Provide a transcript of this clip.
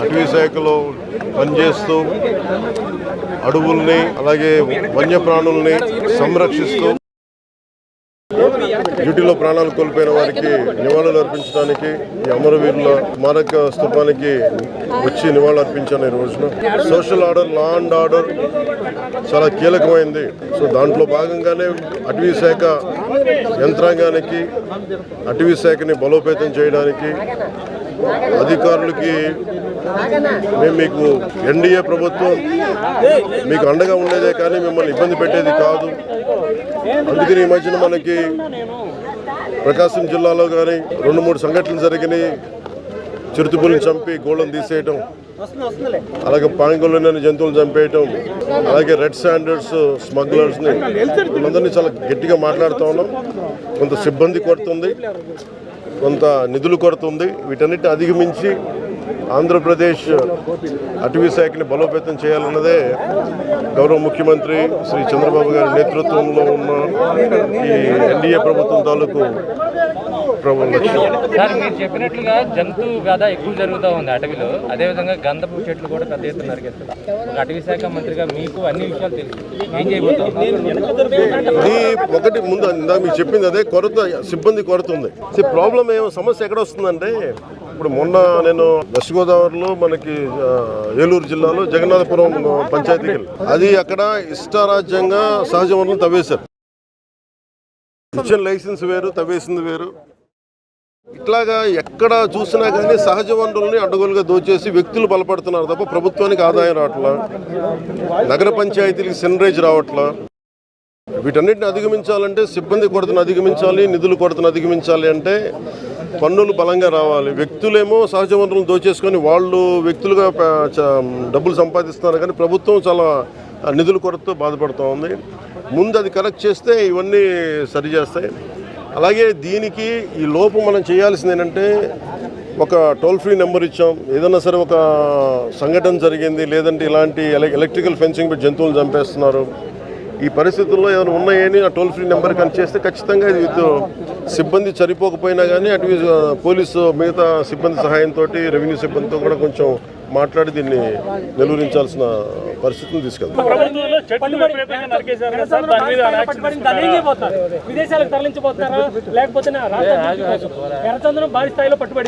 అటవీ శాఖలో పనిచేస్తూ అడవుల్ని అలాగే వన్యప్రాణుల్ని సంరక్షిస్తూ డ్యూటీలో ప్రాణాలు కోల్పోయిన వారికి నివాళులు అర్పించడానికి ఈ అమరవీరుల స్మారక స్థూపానికి వచ్చి నివాళులు అర్పించాను ఈ రోజున. Social order law and order చాలా కీలకమైంది. సో దాంట్లో భాగంగానే అటవీ శాఖ యంత్రాంగానికి అటవీ శాఖని బలోపేతం చేయడానికి అధికారులకి మేము మీకు ఎన్డీఏ ప్రభుత్వం మీకు అండగా ఉండేదే కానీ మిమ్మల్ని ఇబ్బంది పెట్టేది కాదు. అందుకని ఈ మధ్యన మనకి ప్రకాశం జిల్లాలో కానీ రెండు మూడు సంఘటనలు జరిగినాయి. చిరుతుపుల్ని చంపి గోళం తీసేయటం అలాగే పాంగులని జంతువులు చంపేయటం అలాగే రెడ్ స్టాండర్డ్స్ స్మగ్లర్స్ని వీళ్ళందరినీ చాలా గట్టిగా మాట్లాడుతూ ఉన్నాం. కొంత సిబ్బంది కొరత ఉంది కొంత నిధులు కొరత ఉంది వీటన్నిటిని అధిగమించి ఆంధ్రప్రదేశ్ అటవీ శాఖని బలోపేతం చేయాలన్నదే గౌరవ ముఖ్యమంత్రి శ్రీ చంద్రబాబు గారి నేతృత్వంలో ఉన్న ఈ ఎన్డీఏ ప్రభుత్వం తాలూకు సార్ మీరు చెప్పినట్లుగా జంతు వ్యధ ఎక్కువ జరుగుతూ ఉంది అటవీలో. అదేవిధంగా గంధపు చెట్లు కూడా పెద్ద ఎత్తున నరికేస్తారు ఒక అటవీ శాఖ మంత్రిగా మీకు అన్ని విషయాలు తెలుసు. ఏం చేయబోతున్నారు ఇది ఒకటి ముందు ఇందా మీకు చెప్పింది అదే కొరత సిబ్బంది కొరత ఉంది ప్రాబ్లం ఏమో సమస్య ఎక్కడ వస్తుందంటే ఇప్పుడు మొన్న నేను వెస్ట్ గోదావరిలో మనకి ఏలూరు జిల్లాలో జగన్నాథపురం పంచాయతీకి వెళ్ళి అది అక్కడ ఇష్టారాజ్యంగా సహజ వనరులు తవ్వేశారు. ఇచ్చిన లైసెన్స్ వేరు తవ్వేసింది వేరు. ఇట్లాగా ఎక్కడ చూసినా కానీ సహజ వనరుల్ని అడ్డగోలుగా దోచేసి వ్యక్తులు బలపడుతున్నారు తప్ప ప్రభుత్వానికి ఆదాయం రావట్లా నగర పంచాయతీలకు సెనరేజ్ రావట్లా. వీటన్నిటిని అధిగమించాలంటే సిబ్బంది కొరతను అధిగమించాలి నిధుల కొరతను అధిగమించాలి అంటే పన్నులు బలంగా రావాలి. వ్యక్తులేమో సహజ వనరులను దోచేసుకొని వాళ్ళు వ్యక్తులుగా డబ్బులు సంపాదిస్తున్నారు కానీ ప్రభుత్వం చాలా నిధుల కొరతతో బాధపడుతూ ఉంది ముందు అది కరెక్ట్ చేస్తే ఇవన్నీ సరి చేస్తాయి అలాగే దీనికి ఈ లోపు మనం చేయాల్సింది ఏంటంటే ఒక టోల్ ఫ్రీ నెంబర్ ఇచ్చాం. ఏదైనా సరే ఒక సంఘటన జరిగింది లేదంటే ఇలాంటి ఎలక్ట్రికల్ ఫెన్సింగ్ జంతువులు చంపేస్తున్నారు. ఈ పరిస్థితుల్లో ఏమైనా ఉన్నాయని ఆ టోల్ ఫ్రీ నెంబర్ కనెక్ట్ చేస్తే ఖచ్చితంగా ఇది సిబ్బంది సరిపోకపోయినా కానీ అటు పోలీసు మిగతా సిబ్బంది సహాయంతో రెవెన్యూ సిబ్బందితో కూడా కొంచెం మాట్లాడి దీన్ని నిలువరించాల్సిన పరిస్థితిని తీసుకెళ్తాం. విదేశాలకు తరలించబోతున్నారా లేకపోతే ఎర్రచందనం భారీ స్థాయిలో పట్టుబడి